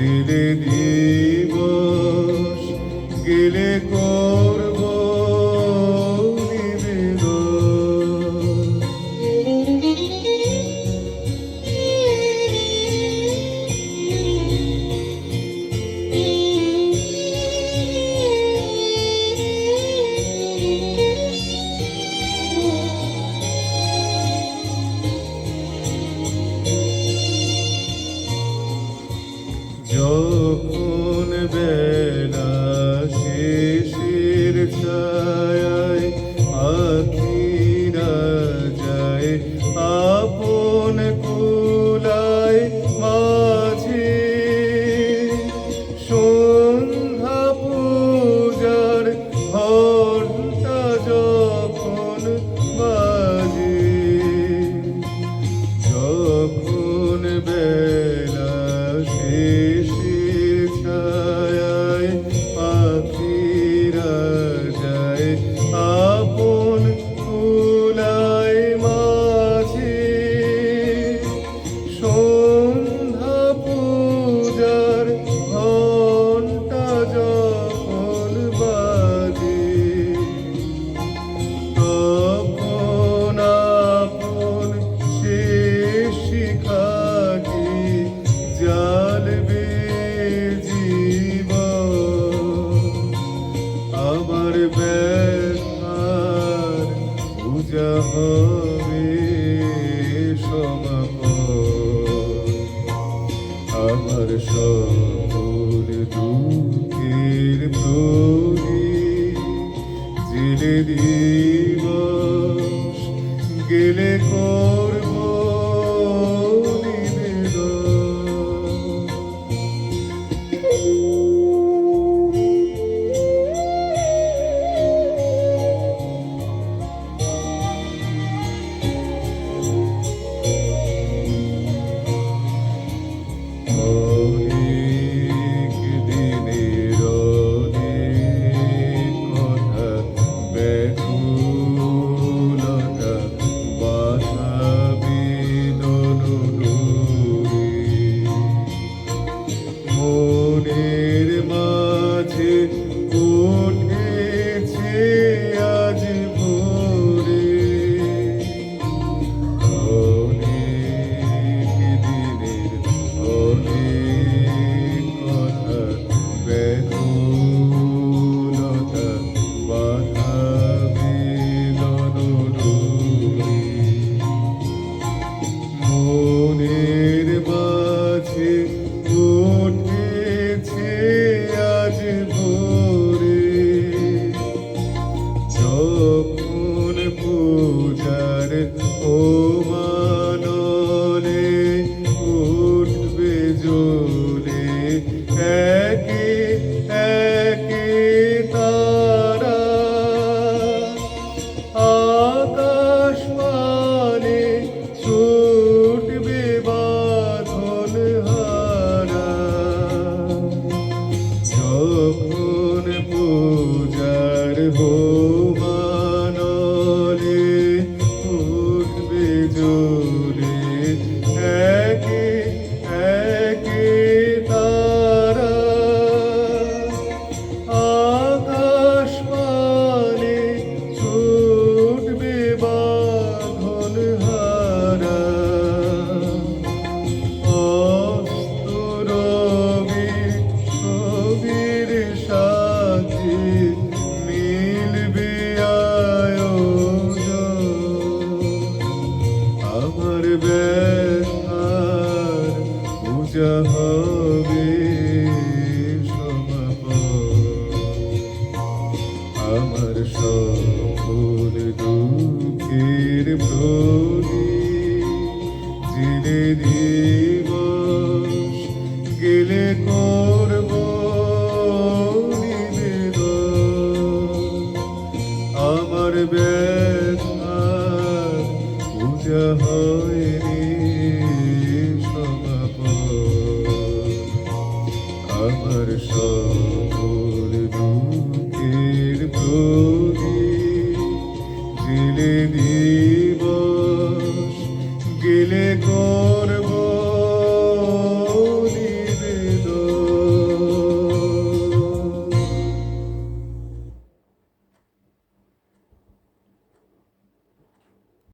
দিলে দিবস গেলে আমার সকল দুঃখের প্রদীপ জেলে দিবস গেলে কোন হবে আমার সকল দুঃখের প্রণী জেনে দিবস গেলে করব আমার ব্যয় আমার সকল দুঃখের প্রদীপ